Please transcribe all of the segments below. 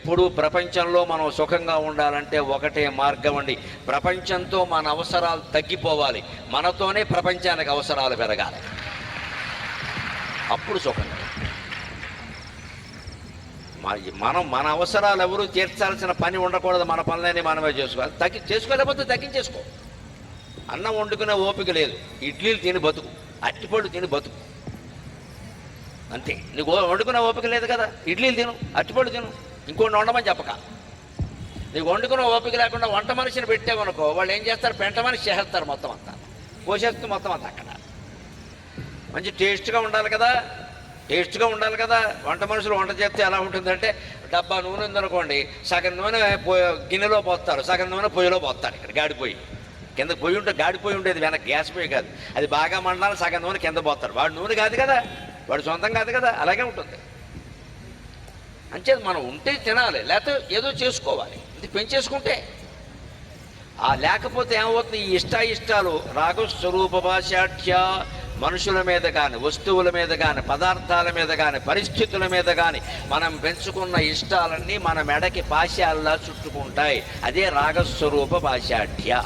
ఎప్పుడు ప్రపంచంలో మనం సుఖంగా ఉండాలంటే ఒకటే మార్గం అండి. ప్రపంచంతో మన అవసరాలు తగ్గిపోవాలి. మనతోనే ప్రపంచానికి అవసరాలు పెరగాలి. అప్పుడు సుఖంగా మనం మన అవసరాలు ఎవరు తీర్చాల్సిన పని ఉండకూడదు. మన పనులన్నీ మనమే చేసుకోవాలి. తగ్గి చేసుకోలేకపోతే తగ్గించేసుకో. అన్నం వండుకునే ఓపిక లేదు. ఇడ్లీలు తిని బతుకు. అట్టిపళ్ళు తిని బతుకు. అంతే. నీకు వండుకునే ఓపిక లేదు కదా. ఇడ్లీలు తిను అట్టిపళ్ళు తిను. ఇంకోటి వండమని చెప్పక. నీకు వండుకున్న ఓపిక లేకుండా వంట మనిషిని పెట్టామనుకో వాళ్ళు ఏం చేస్తారు? పెంట మనిషి చేసేస్తారు మొత్తం అంతా. పోసేస్తూ మొత్తం అంతా అక్కడ. మంచి టేస్ట్గా ఉండాలి కదా. టేస్ట్గా ఉండాలి కదా. వంట మనుషులు వంట చేస్తే ఎలా ఉంటుందంటే డబ్బా నూనె ఉందనుకోండి సగం నూనె పో- గిన్నెలో పోస్తారు సగం నూనె పొయ్యిలో పోస్తారు ఇక్కడ గాడిపోయి కింద పొయ్యి ఉంటే గాడిపోయి ఉండేది వెనక గ్యాస్ పొయ్యి కాదు. అది బాగా మండాలి సగం నూనె కింద పోతారు వాడు నూనె కాదు కదా. వాడు సొంతం కాదు కదా. అలాగే ఉంటుంది. అంచేది మనం ఉంటే తినాలి లేకపోతే ఏదో చేసుకోవాలి. ఇది పెంచేసుకుంటే. ఆ లేకపోతే ఏమవుతుంది? ఈ ఇష్ట ఇష్టాలు రాగస్వరూప భాషాఢ్య మనుషుల మీద కానీ వస్తువుల మీద కానీ పదార్థాల మీద కానీ పరిస్థితుల మీద కానీ మనం పెంచుకున్న ఇష్టాలన్నీ మన మెడకి పాశాల్లా చుట్టుకుంటాయి. అదే రాగస్వరూప భాషాఢ్య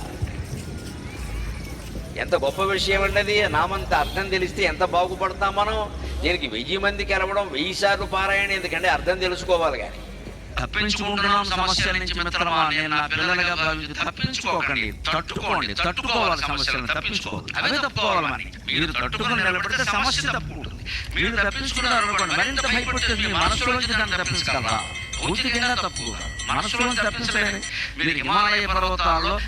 ఎంత గొప్ప విషయం అండి నామంత అర్థం తెలిస్తే ఎంత బాగుపడతాం మనం? దీనికి వెయ్యి మందికి ఎలవడం వెయ్యి సార్లు పారాయణ ఎందుకంటే అర్థం తెలుసుకోవాలి కానీ. తప్పించుకుంటున్నాం సమస్య నుంచి మిత్రమా? నేను నా పిల్లలుగా భావించి తప్పించుకోకండి. తట్టుకోండి. తట్టుకోవాలి సమస్యలను. తప్పించుకోవద్దు. అవే తప్పుకోవాలి మరి. మీరు తట్టుకుని నిలబడితే సమస్య తప్పుకుంటుంది. మీరు తప్పించుకున్నారు అనుకోండి మరింత భయపడితే మీ మనసులోంచి దాన్ని తప్పించగలరా? తప్పు మనసులోంచి మీరు హిమాలయ పర్వతాల్లో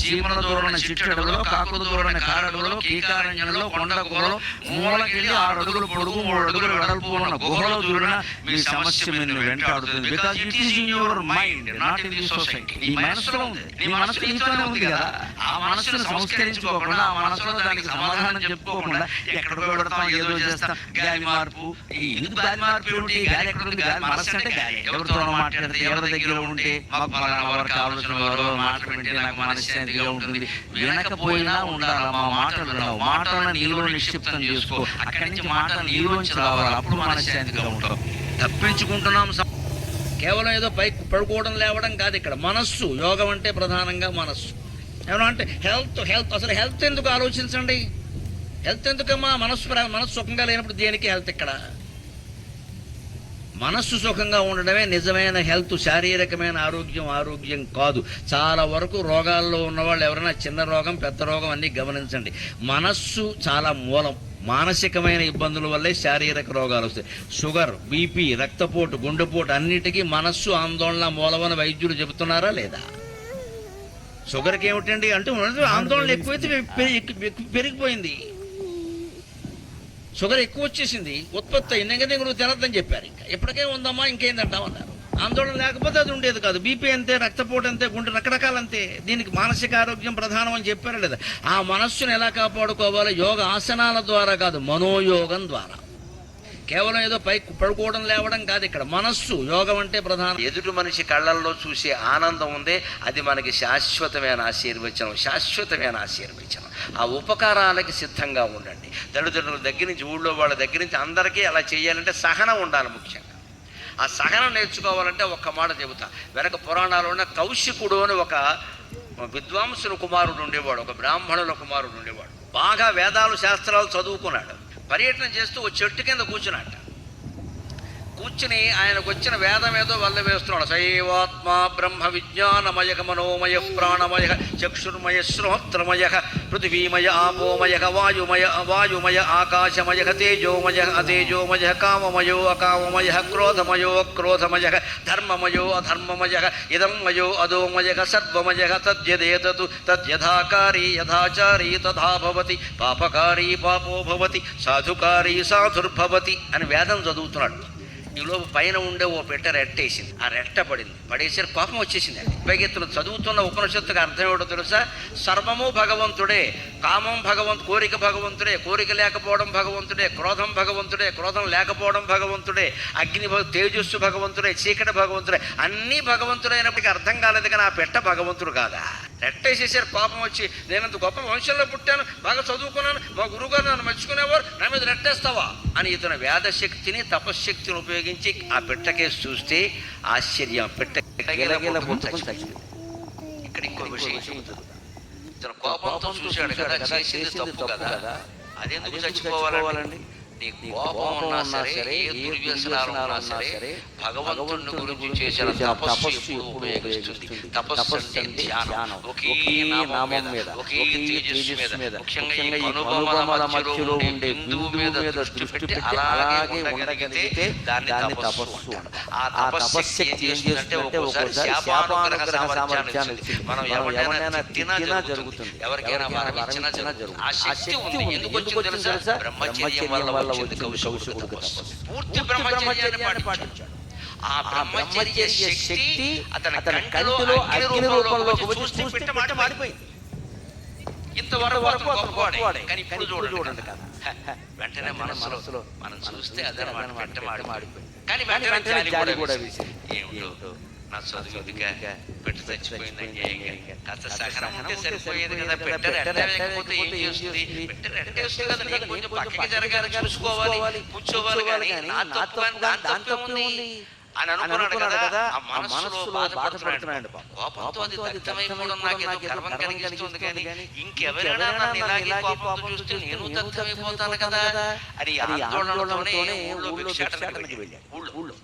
జీవన చీమల దూరణ చిట్టడుగులో కాకు దూరణ కారడుగులో కీకారణ్యంలో కొండ గుహలో మూలకెళ్ళి ఆరు అడుగులు పొడుగు మూడు అడుగులు వెడల్పు ఉన్న గుహలో దూరిన మీ సమస్య మీరు వెంటాడుతుంది. Because it is in your mind not in the society నీ మనసులో ఉంది. నీ మనసు నీతోనే ఉంది కదా. ఆ మనసును సంస్కరించుకోకుండా ఆ మనసులో దానికి సమాధానం చెప్పుకోకుండా ఎక్కడ పెడతాం ఏదో చేస్తాం. గాలి మార్పు. ఈ ఎందుకు గాలి మార్పు ఏమిటి? గాలి ఎక్కడ ఉంది గాలి మనసు అంటే గాలి. ఎవరితో మాట్లాడితే ఎవరి దగ్గర ఉంటే మాకు పలానా వారు కావాల్సిన వారు మాట్లాడితే నాకు మనసు మనశ్శాంతిగా ఉంటుంది. వినకపోయినా ఉండాలి మా మాటలు వినవు. మాటలను నీలో నిక్షిప్తం చేసుకో. అక్కడి నుంచి మాట నీలోంచి రావాలి. అప్పుడు మనశ్శాంతిగా ఉంటాం. తప్పించుకుంటున్నాం కేవలం ఏదో పై పడుకోవడం లేవడం కాదు ఇక్కడ. మనస్సు. యోగం అంటే ప్రధానంగా మనస్సు. ఏమన్నా అంటే హెల్త్ హెల్త్. అసలు హెల్త్ ఎందుకు ఆలోచించండి? హెల్త్ ఎందుకమ్మా? మనస్సు మనస్సు సుఖంగా లేనప్పుడు దేనికి హెల్త్ ఇక్కడ? మనస్సు సుఖంగా ఉండడమే నిజమైన హెల్త్ శారీరకమైన ఆరోగ్యం ఆరోగ్యం కాదు. చాలా వరకు రోగాల్లో ఉన్నవాళ్ళు ఎవరైనా చిన్న రోగం పెద్ద రోగం అన్నీ గమనించండి. మనస్సు చాలా మూలం. మానసికమైన ఇబ్బందుల వల్లే శారీరక రోగాలు వస్తాయి. షుగర్ బీపీ రక్తపోటు గుండెపోటు అన్నిటికీ మనస్సు ఆందోళన మూలమని వైద్యులు చెబుతున్నారా లేదా? షుగర్కి ఏమిటండి? అంటే ఆందోళన ఎక్కువైతే పెరిగిపోయింది. షుగర్ ఎక్కువ వచ్చేసింది. ఉత్పత్తి అయింది. ఇంకా నువ్వు తినద్దని చెప్పారు ఇంకా. ఇప్పటికే ఉందమ్మా ఇంకేందంటావు అన్నారు. ఆందోళన లేకపోతే అది ఉండేది కాదు. బీపీ అంతే రక్తపోటు అంతే గుండె రకరకాలంతే దీనికి మానసిక ఆరోగ్యం ప్రధానం అని చెప్పారు లేదా ఆ మనస్సును ఎలా కాపాడుకోవాలో? యోగ ఆసనాల ద్వారా కాదు మనోయోగం ద్వారా. కేవలం ఏదో పై పడుకోవడం లేవడం కాదు ఇక్కడ. మనస్సు యోగం అంటే ప్రధానం. ఎదుటి మనిషి కళ్ళల్లో చూసే ఆనందం ఉందే అది మనకి శాశ్వతమైన ఆశీర్వచనం శాశ్వతమైన ఆశీర్వచనం. ఆ ఉపకారాలకి సిద్ధంగా ఉండండి. తల్లిదండ్రుల దగ్గర నుంచి ఊళ్ళో వాళ్ళ దగ్గర నుంచి అందరికీ అలా చేయాలంటే సహనం ఉండాలి ముఖ్యంగా. ఆ సహనం నేర్చుకోవాలంటే ఒక్క మాట చెబుతా. వెనక పురాణాలు ఉన్న కౌశికుడు అని ఒక విద్వాంసుల కుమారుడు ఉండేవాడు ఒక బ్రాహ్మణుల కుమారుడు ఉండేవాడు. బాగా వేదాలు శాస్త్రాలు చదువుకున్నాడు. పర్యటన చేస్తూ ఓ చెట్టు కింద కూర్చున్నాడు కూర్చుని ఆయనకు వచ్చిన వేదం ఏదో వల్ల వేస్తున్నాడు. శైవాత్మ బ్రహ్మ విజ్ఞానమయ మనోమయ ప్రాణమయ చక్షుర్మయ శ్రోత్రమయ పృథివీమయ ఆపోమయ వాయుమయ వాయుమయ ఆకాశమయ తేజోమయ అతేజోమయ కామమయో అకామమయ క్రోధమయో క్రోధమయ ధర్మమయో అధర్మమయ ఇదం మయో అదోమయ సర్వమయ తద్యదేతతు తద్యథాకారీ యథాచారీ తథా భవతి పాపకారీ పాపో భవతి సాధుకారీ సాధుర్భవతి అని వేదం చదువుతున్నాడు. ఈలోపు పైన ఉండే ఓ పెట్ట రెట్టేసింది. ఆ రెట్ట పడింది. పడేసరి కోపం వచ్చేసింది అది చదువుతున్న ఉపనిషత్తుకు అర్థం ఏమిటో తెలుసా? సర్వము భగవంతుడే కామం భగవంతు కోరిక భగవంతుడే కోరిక లేకపోవడం భగవంతుడే క్రోధం భగవంతుడే క్రోధం లేకపోవడం భగవంతుడే అగ్ని భగ- తేజస్సు భగవంతుడే చీకటి భగవంతుడే అన్నీ భగవంతుడైనప్పటికీ అర్థం కాలేదు కానీ ఆ పెట్ట భగవంతుడు కాదా? రెట్టేసేసారు కోపం వచ్చి. నేనంత గొప్ప వంశంలో పుట్టాను బాగా చదువుకున్నాను మా గురువుగారు నన్ను మెచ్చుకునేవారు నా మీద రెట్టేస్తావా? అని ఇతను వేదశక్తిని తపశ్శక్తిని ఉపయోగించి ఆ పిట్టకేసి చూస్తే ఆశ్చర్యం. పిట్ట ఇక్కడ ఇంకో విషయం ఇతను కోపంతో చూశాడు కదా చేసింది తప్పు కదా. అదెందుకు చచ్చిపోవాలండి? నీ కోపం ఉన్నా సరే ఏ దుర్వ్యసనాలు ఉన్నా సరే భగవంతుని గురించి చేసిన తపస్సు ఎప్పుడు ఉపయోగిస్తుంది తపస్సు అంటే ధ్యానం. ఒకే నామం మీద ఒకే తేజస్సు మీద. ముఖ్యంగా ఈ కనుబొమ్మల మధ్యలో ఉండే బిందువు మీద దృష్టి పెట్టి అలాగే ఉండగలిగితే దాన్ని తపస్సు అంటారు. ఆ తపస్శక్తి ఏం చేస్తుందంటే ఒక్కోసారి శాపానుగ్రహ సామర్థ్యాన్ని ఇస్తుంది. మనం తిట్టినా జరుగుతుంది. ఎవరికైనా వరం ఇచ్చినా జరుగుతుంది. ఆ శక్తి ఉంది. ఎందుకు వచ్చిందో తెలుసా? బ్రహ్మచర్యం వల్ల వచ్చింది కౌశికుడికి తపస్సు. పూర్తి బ్రహ్మచర్యాన్ని పాటించాడు. ఆ బ్రహ్మచర్య శక్తి అతని కంటిలో అగ్ని రూపంలోకి వచ్చి చూస్తే పిట్ట మాట మాడిపోయింది ఇంతవరకు అతను గొప్పవాడే. కానీ ఇప్పుడు చూడండి కదా. వెంటనే మనసులో మనం చూస్తే అదే మాట మాడిపోయింది కానీ వెంటనే కూడా ఏమిటో? నా చదువు ఇదిగా పెట్ట చచ్చిపోయింది అన్యాయంగా కాస్త సహనం ఉంటే సరిపోయేది కదా. పెట్ట రెట్టలేకపోతే ఏం చేస్తుంది? పెట్ట రెట్టేస్తుంది కదా. నేను కొంచెం పక్కకి జరగాలి చూసుకోవాలి కూర్చోవాలి కానీ నా తప్పు కానీ దాని తప్పు ఉంది అని అనుకున్నాడు కదా ఆ మనసులో బాధపడుతున్నాడు. కోపంతో అది దగ్ధమైపోవడం నాకేదో గర్వం కలిగిస్తుంది కానీ ఇంకెవరైనా నన్ను ఇలాగే కోపంతో చూస్తే నేను దగ్ధమైపోతాను కదా అని ఆందోళనతోనే ఊళ్ళో భిక్షాటనకి వెళ్ళాడు. ఊళ్ళో. ఊళ్ళో.